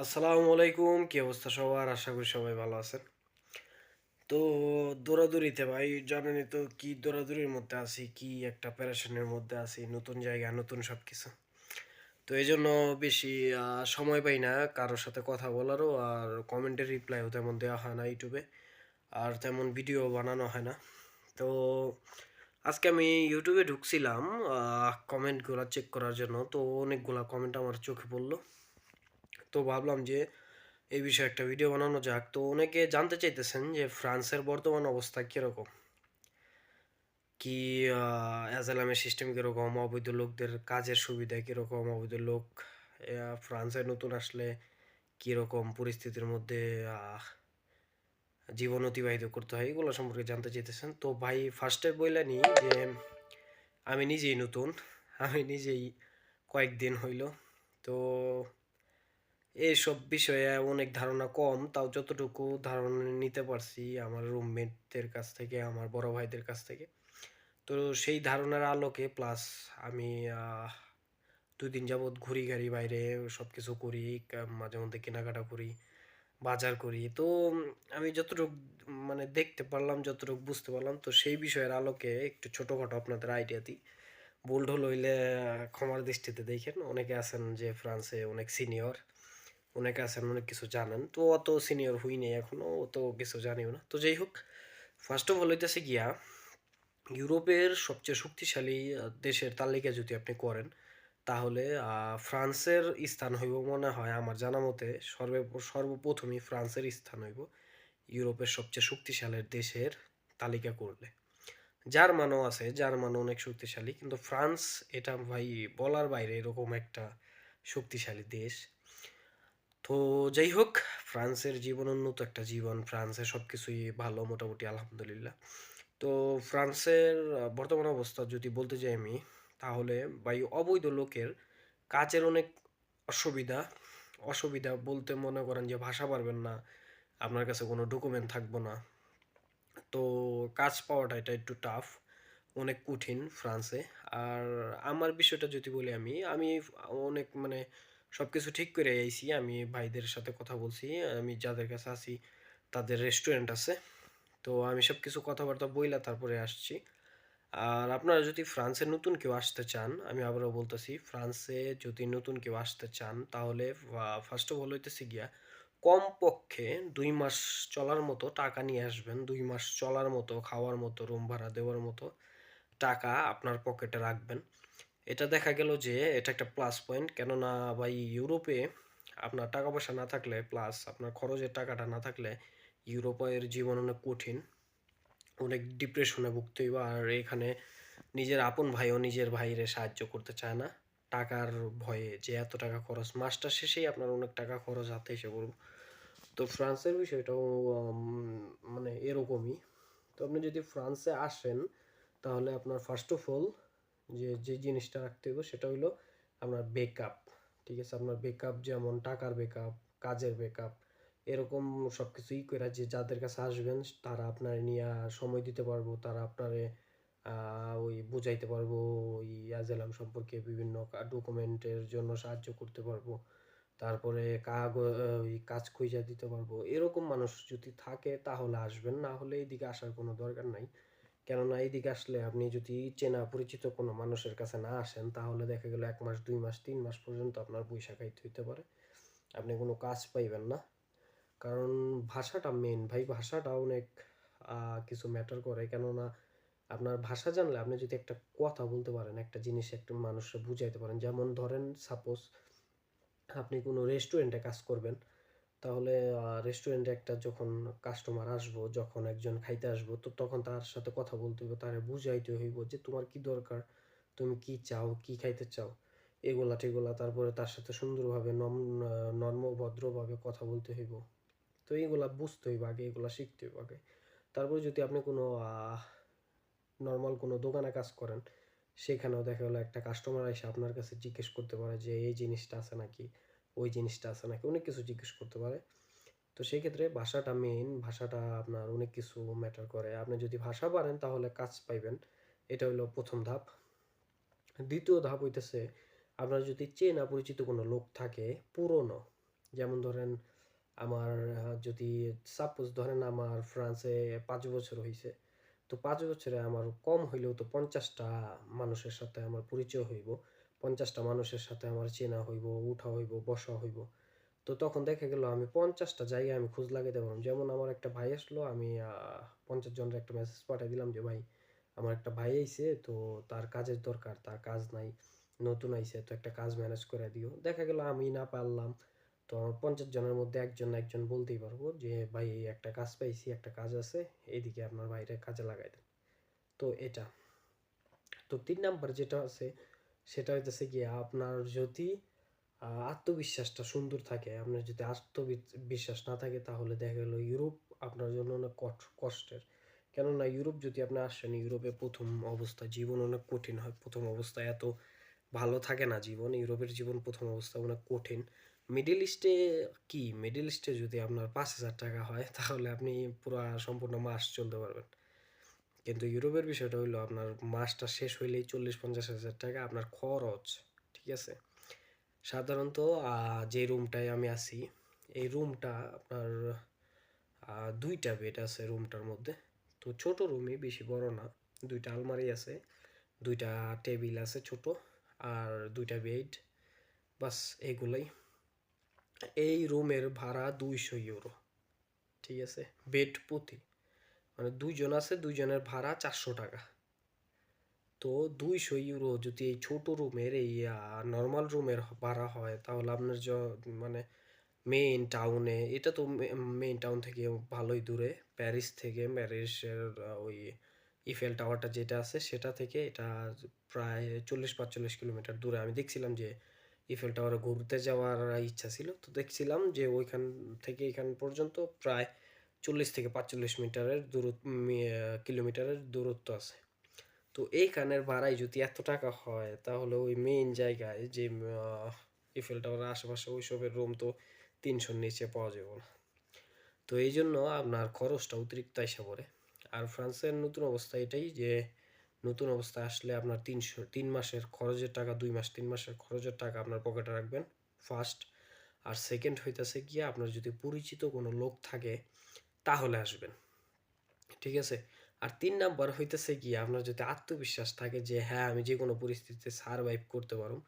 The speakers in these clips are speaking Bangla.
আসসালামু আলাইকুম, কি অবস্থা সবার? আশা করি সবাই ভালো আছেন। তো দৌড়াদৌড়িতে ভাই, জানেনই তো কি দৌড়াদৌড়ির মধ্যে আছি, কি একটা প্যারেশানের মধ্যে আছি, নতুন জায়গা, নতুন সব কিছু তো এই জন্য বেশি সময় পাই না কারোর সাথে কথা বলারও, আর কমেন্টের রিপ্লাইও তেমন দেওয়া হয় না ইউটিউবে, আর তেমন ভিডিও বানানো হয় না। তো আজকে আমি ইউটিউবে ঢুকছিলাম কমেন্টগুলো চেক করার জন্য, তো অনেকগুলা কমেন্ট আমার চোখে পড়ল। তো ভাবলাম যে এই বিষয়ে একটা ভিডিও বানানো যাক। তো অনেকে জানতে চাইতেছেন যে ফ্রান্সের বর্তমান অবস্থা কীরকম? কি অ্যাজালামের সিস্টেম কীরকম? অবৈধ লোকদের কাজের সুবিধা কীরকম? অবৈধ লোক ফ্রান্সে নতুন আসলে কীরকম পরিস্থিতির মধ্যে জীবন অতিবাহিত করতে হয়, এগুলো সম্পর্কে জানতে চাইতেছেন। তো ভাই ফার্স্টে বললেনি যে আমি নিজেই নতুন, আমি নিজেই কয়েকদিন হইল। তো এইসব বিষয়ে অনেক ধারণা কম তাও যতটুকু ধারণা নিতে পারছি আমার রুমমেটদের কাছ থেকে আমার বড় ভাইদের কাছ থেকে। তো সেই ধারণার আলোকে প্লাস আমি আহ, দুই দিন যাবৎ ঘুরি গাড়ি বাইরে সব কিছু করি মাঝে মধ্যে কেনাকাটা করি বাজার করি। তো আমি যতটুকু মানে দেখতে পারলাম যতটুকু বুঝতে পারলাম তো সেই বিষয়ের আলোকে একটু ছোটোখাটো আপনাদের আইডিয়া দিই। বোল্ড হইলে ক্ষমার দৃষ্টিতে দেখেন অনেকে আছেন যে ফ্রান্সে অনেক সিনিয়র অনেকে আছেন অনেক কিছু জানেন। তো অত সিনিয়র হই নেই এখনও, অত কিছু জানিও না। তো যাই হোক ফার্স্ট অফ অল হইতেছে গিয়া, ইউরোপের সবচেয়ে শক্তিশালী দেশের তালিকা যদি আপনি করেন, তাহলে ফ্রান্সের স্থান হইব মনে হয় আমার জানা মতে, সর্বে, সর্বপ্রথমই ফ্রান্সের স্থান হইব ইউরোপের সবচেয়ে শক্তিশালী দেশের তালিকা করলে। জার্মানও আছে, জার্মানও অনেক শক্তিশালী, কিন্তু ফ্রান্স এটা ভাই বলার বাইরে এরকম একটা শক্তিশালী দেশ। তো যাই হোক, ফ্রান্সের জীবন উন্নত একটা জীবন। ফ্রান্সে সব কিছুই ভালো মোটামুটি, আলহামদুলিল্লাহ। তো ফ্রান্সের বর্তমান অবস্থা যদি বলতে যাই আমি, তাহলে ভাই অবৈধ লোকের কাজের অনেক অসুবিধা। অসুবিধা বলতে মনে করেন যে ভাষা পারবেন না, আপনার কাছে কোনো ডকুমেন্ট থাকব না। তো কাজ পাওয়াটা এটা একটু টাফ অনেক কঠিন ফ্রান্সে। আর আমার বিষয়টা যদি বলি আমি আমি অনেক মানে সব কিছু ঠিক করে আইছি, আমি ভাইদের সাথে কথা বলছি, আমি যাদের কাছে আছি তাদের রেস্টুরেন্ট আছে। তো আমি সব কিছু কথাবার্তা বইলা তারপরে আসছি। আর আপনারা যদি ফ্রান্সে নতুন কেউ আসতে চান, আমি আবারও বলতেছি, ফ্রান্সে যদি নতুন কেউ আসতে চান, তাহলে ফার্স্ট অফ অল হইতেছে গিয়া, কমপক্ষে দুই মাস চলার মতো টাকা নিয়ে আসবেন। দুই মাস চলার মতো, খাওয়ার মতো রুম ভাড়া দেওয়ার মতো টাকা আপনার পকেটে রাখবেন। এটা দেখা গেল যে এটা একটা প্লাস পয়েন্ট কেননা ভাই ইউরোপে আপনার টাকা পয়সা না থাকলে প্লাস আপনার খরচের টাকাটা না থাকলে ইউরোপের জীবন অনেক কঠিন, অনেক ডিপ্রেশনে ভুগতে হইব আর এখানে নিজের আপন ভাইও নিজের ভাইরে সাহায্য করতে চায় না। টাকার ভয়ে যে এত টাকা খরচ মাসটা শেষেই আপনার অনেক টাকা খরচ হাতে এসে পড়ব। তো ফ্রান্সের বিষয়টাও মানে এরকমই। তো আপনি যদি ফ্রান্সে আসেন, তাহলে আপনার ফার্স্ট অফ অল যে যে জিনিসটা রাখতে হবে সেটা হলো আপনার বেকআপ ঠিক আছে? আপনার বেকআপ যেমন টাকার বেকআপ কাজের বেকআপ এরকম সব কিছুই করে যে যাদের কাছে আসবেন তারা আপনার নিয়ে সময় দিতে পারব, তারা আপনারে ওই বুঝাইতে পারব, ওই অ্যাজেলাম সম্পর্কে বিভিন্ন ডকুমেন্টের জন্য সাহায্য করতে পারব, তারপরে ওই কাজ খুঁজে দিতে পারব, এরকম মানুষ যদি থাকে তাহলে আসবেন, না হলে এদিকে আসার কোনো দরকার নাই। কেননা এইদিকে আসলে আপনি যদি চেনা পরিচিত কোনো মানুষের কাছে না আসেন, তাহলে দেখা গেল এক মাস, দুই মাস, তিন মাস পর্যন্ত আপনার পয়সা খাইতে হইতে পারে। আপনি কোনো কাজ পাইবেন না। কারণ ভাষাটা মেন ভাই, ভাষাটা অনেক কিছু ম্যাটার করে। কেননা আপনার ভাষা জানলে আপনি যদি একটা কথা বলতে পারেন, একটা জিনিস একটা মানুষকে বুঝাইতে পারেন। যেমন ধরেন সাপোজ আপনি কোনো রেস্টুরেন্টে কাজ করবেন তাহলে রেস্টুরেন্টে একটা যখন কাস্টমার আসব, যখন একজন খাইতে আসব, তো তখন তার সাথে কথা বলতে হইব, তারে বুঝাইতে হইব যে তোমার কি দরকার, তুমি কি চাও, কি খাইতে চাও। এগুলা টেগুলা তারপরে তার সাথে সুন্দরভাবে নম নর্ম, ভদ্রভাবে কথা বলতে হইব। তো এইগুলা বুঝতে হইব আগে, এগুলা শিখতে হইব আগে। তারপরে যদি আপনি কোনো নর্মাল কোনো দোকানে কাজ করেন, সেখানেও দেখা গেলো একটা কাস্টমার এসে আপনার কাছে জিজ্ঞেস করতে পারে যে, এই জিনিসটা আছে নাকি? ওই জিনিসটা আছে, নাকি অনেক কিছু জিজ্ঞেস করতে পারে। তো সেই ক্ষেত্রে ভাষাটা মেইন ভাষাটা আপনার অনেক কিছু ম্যাটার করে। আপনি যদি ভাষা পারেন, তাহলে কাজ পাইবেন। এটা হলো প্রথম ধাপ। দ্বিতীয় ধাপ হইতেছে, আপনার যদি চেনা পরিচিত কোনো লোক থাকে, পুরনো, যেমন ধরেন আমার যদি সাপোজ ধরেন আমার ফ্রান্সে পাঁচ বছর হয়েছে তো পাঁচ বছরে আমার কম হইলেও তো পঞ্চাশটা মানুষের সাথে আমার পরিচয় হইব। পঞ্চাশটা মানুষের সাথে আমার চেনা হইব, উঠা হইব, বসা হইব। তো তখন দেখা গেল আমি পঞ্চাশটা জায়গায় আমি খোঁজ লাগাইতে পারলাম। যেমন আমার একটা ভাই আসলো, আমি পঞ্চাশ জনের একটা মেসেজ পাঠিয়ে দিলাম যে, ভাই, আমার একটা ভাই আইছে, তো তার কাজের দরকার, তার কাজ নাই, নতুন আইছে, তো একটা কাজ ম্যানেজ করে দিও। দেখা গেল আমি না পারলাম, তো আমার পঞ্চাশ জনের মধ্যে একজন না একজন বলতেই পারব যে, ভাই একটা কাজ পাইছি, একটা কাজ আছে, এইদিকে আপনার বাইরে কাজে লাগাই দেন। তো এটা। তো তিন নাম্বার যেটা আছে সেটা হইতেছে কি আপনার যদি আত্মবিশ্বাসটা সুন্দর থাকে, আপনার যদি আত্মবিশ্বাস না থাকে, তাহলে দেখা গেলো ইউরোপ আপনার জন্য অনেক কষ্টের। কেননা ইউরোপ যদি আপনি আসেন, ইউরোপে প্রথম অবস্থা জীবন অনেক কঠিন হয়। প্রথম অবস্থায় এত ভালো থাকে না জীবন, ইউরোপের জীবন প্রথম অবস্থা অনেক কঠিন। মিডল ইস্টে কি? মিডল ইস্টে যদি আপনার পাঁচ হাজার টাকা হয়, তাহলে আপনি পুরো সম্পূর্ণ মাস চলতে পারবেন। কিন্তু ইউরোপের বিষয়টা হইল আপনার মাসটা শেষ হইলেই চল্লিশ পঞ্চাশ হাজার টাকা আপনার খরচ, ঠিক আছে? সাধারণত যে রুমটায় আমি আছি, এই রুমটা আপনার দুইটা বেড আছে রুমটার মধ্যে। তো ছোট রুমই, বেশি বড় না। দুইটা আলমারি আছে, দুইটা টেবিল আছে ছোট, আর দুইটা বেড, বাস এগুলাই। এই রুমের ভাড়া দুইশো ইউরো, ঠিক আছে? বেড প্রতি। মানে দুইজন আছে, দুইজনের ভাড়া চারশো টাকা। তো দুইশো ইউরো যদি এই ছোট রুমের, এই নর্মাল রুমের ভাড়া হয়, তাহলে আপনার য মানে মেইন টাউনে এটা তো মেইন টাউন থেকে ভালোই দূরে প্যারিস থেকে প্যারিসের ওই ইফেল টাওয়ারটা যেটা আছে, সেটা থেকে এটা প্রায় চল্লিশ পাঁচচল্লিশ কিলোমিটার দূরে। আমি দেখছিলাম যে ইফেল টাওয়ারে ঘুরতে যাওয়ার ইচ্ছা ছিল, তো দেখছিলাম যে ওইখান থেকে এখান পর্যন্ত প্রায় চল্লিশ থেকে পাঁচচল্লিশ মিটারের দূরত্ব কিলোমিটারের দূরত্ব আছে। তো এইখানের ভাড়াই যদি এত টাকা হয়, তাহলে ওই মেইন জায়গায় যে ইফেল টাওয়ারের আশেপাশে ওইসবের রুম তো তিনশোর নিচে পাওয়া যাবে না। তো এই জন্য আপনার খরচটা অতিরিক্ত এসে পড়ে। আর ফ্রান্সের নতুন অবস্থা এটাই যে, নতুন অবস্থায় আসলে আপনার তিনশো, তিন মাসের খরচের টাকা, দুই মাস, তিন মাসের খরচের টাকা আপনার পকেটে রাখবেন ফার্স্ট আর সেকেন্ড হইতেছে গিয়ে আপনার যদি পরিচিত কোনো লোক থাকে তাহলে আসবেন। ঠিক আছে? আর তিন নাম্বার হইতেছে কি, আপনার যদি আত্মবিশ্বাস থাকে যে হ্যাঁ আমি যে কোনো পরিস্থিতিতে সারভাইভ করতে পারুম,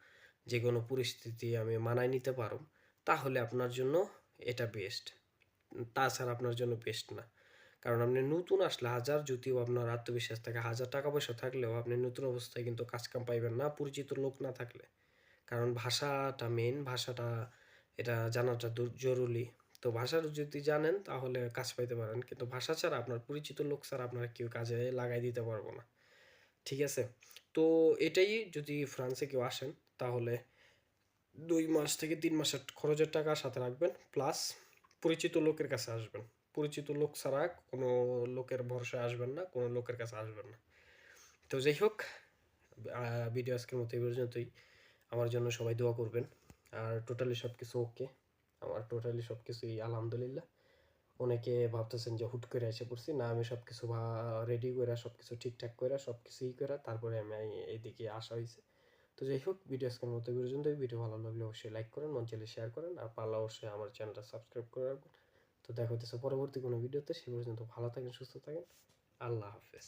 যে কোনো পরিস্থিতি আমি মানায় নিতে পারুম, তাহলে আপনার জন্য এটা বেস্ট তাছাড়া আপনার জন্য বেস্ট না। কারণ আপনি নতুন আসলে হাজার যদিও আপনার আত্মবিশ্বাস থাকে, হাজার টাকা পয়সা থাকলেও আপনি নতুন অবস্থায় কিন্তু কাজ কাম পাইবেন না, পরিচিত লোক না থাকলে। কারণ ভাষাটা মেন ভাষাটা, এটা জানাটা জরুরি। তো ভাষা যদি জানেন, তাহলে কাজ পাইতে পারেন। কিন্তু ভাষা ছাড়া আপনার পরিচিত লোক ছাড়া আপনার কেউ কাজে লাগাই দিতে পারব না। ঠিক আছে? তো এটাই যদি ফ্রান্সে কেউ আসেন, তাহলে দুই মাস থেকে তিন মাসের খরচের টাকা সাথে রাখবেন, প্লাস পরিচিত লোকের কাছে আসবেন। পরিচিত লোক ছাড়া কোনো লোকের ভরসায় আসবেন না, কোনো লোকের কাছে আসবেন না। তো যাই হোক ভিডিও আজকের মতো এই পর্যন্তই। আমার জন্য সবাই দোয়া করবেন। আর টোটালি সব কিছু ওকে আমার টোটালি সব কিছুই আলহামদুলিল্লাহ। অনেকে ভাবতেছেন যে হুট করে এসে পড়ছি, না, আমি সব কিছু রেডি করে সব কিছু ঠিকঠাক করে সব কিছুই করে তারপরে আমি এইদিকে আসা হয়েছে তো যাই হোক ভিডিও আজকের মতো এই পর্যন্তই। ভিডিও ভালো লাগলে অবশ্যই লাইক করেন, মন চাইলে শেয়ার করেন, আর পারলে অবশ্যই আমার চ্যানেলটা সাবস্ক্রাইব করে রাখবেন। তো দেখা হচ্ছে পরবর্তী কোনো ভিডিওতে সে পর্যন্ত ভালো থাকেন, সুস্থ থাকেন। আল্লাহ হাফেজ।